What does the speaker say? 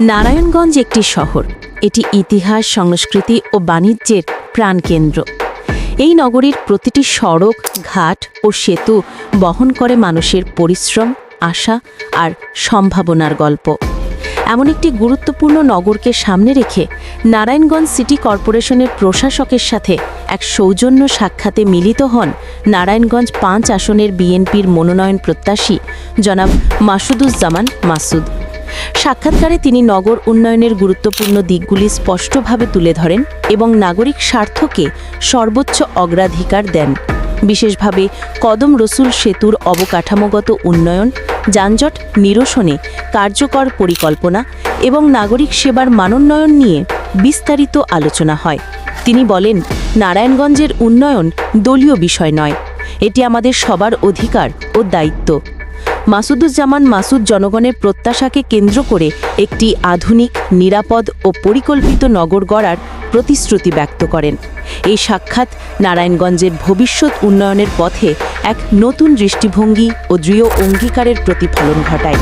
নারায়ণগঞ্জ একটি শহর। এটি ইতিহাস, সংস্কৃতি ও বাণিজ্যের প্রাণকেন্দ্র। এই নগরীর প্রতিটি সড়ক, ঘাট ও সেতু বহন করে মানুষের পরিশ্রম, আশা আর সম্ভাবনার গল্প। এমন একটি গুরুত্বপূর্ণ নগরকে সামনে রেখে নারায়ণগঞ্জ সিটি কর্পোরেশনের প্রশাসকের সাথে এক সৌজন্য সাক্ষাতে মিলিত হন নারায়ণগঞ্জ পাঁচ আসনের বিএনপির মনোনয়ন প্রত্যাশী জনাব মাসুদুজ্জামান মাসুদ। সাক্ষাৎকারে তিনি নগর উন্নয়নের গুরুত্বপূর্ণ দিকগুলি স্পষ্টভাবে তুলে ধরেন এবং নাগরিক স্বার্থকে সর্বোচ্চ অগ্রাধিকার দেন। বিশেষভাবে কদম রসুল সেতুর অবকাঠামোগত উন্নয়ন, যানজট নিরসনে কার্যকর পরিকল্পনা এবং নাগরিক সেবার মানোন্নয়ন নিয়ে বিস্তারিত আলোচনা হয়। তিনি বলেন, নারায়ণগঞ্জের উন্নয়ন দলীয় বিষয় নয়। এটি আমাদের সবার অধিকার ও দায়িত্ব। মাসুদুজ্জামান মাসুদ জনগণের প্রত্যাশাকে কেন্দ্র করে একটি আধুনিক, নিরাপদ ও পরিকল্পিত নগর গড়ার প্রতিশ্রুতি ব্যক্ত করেন। এই সাক্ষাৎ নারায়ণগঞ্জের ভবিষ্যৎ উন্নয়নের পথে এক নতুন দৃষ্টিভঙ্গি ও দৃঢ় অঙ্গীকারের প্রতিফলন ঘটায়।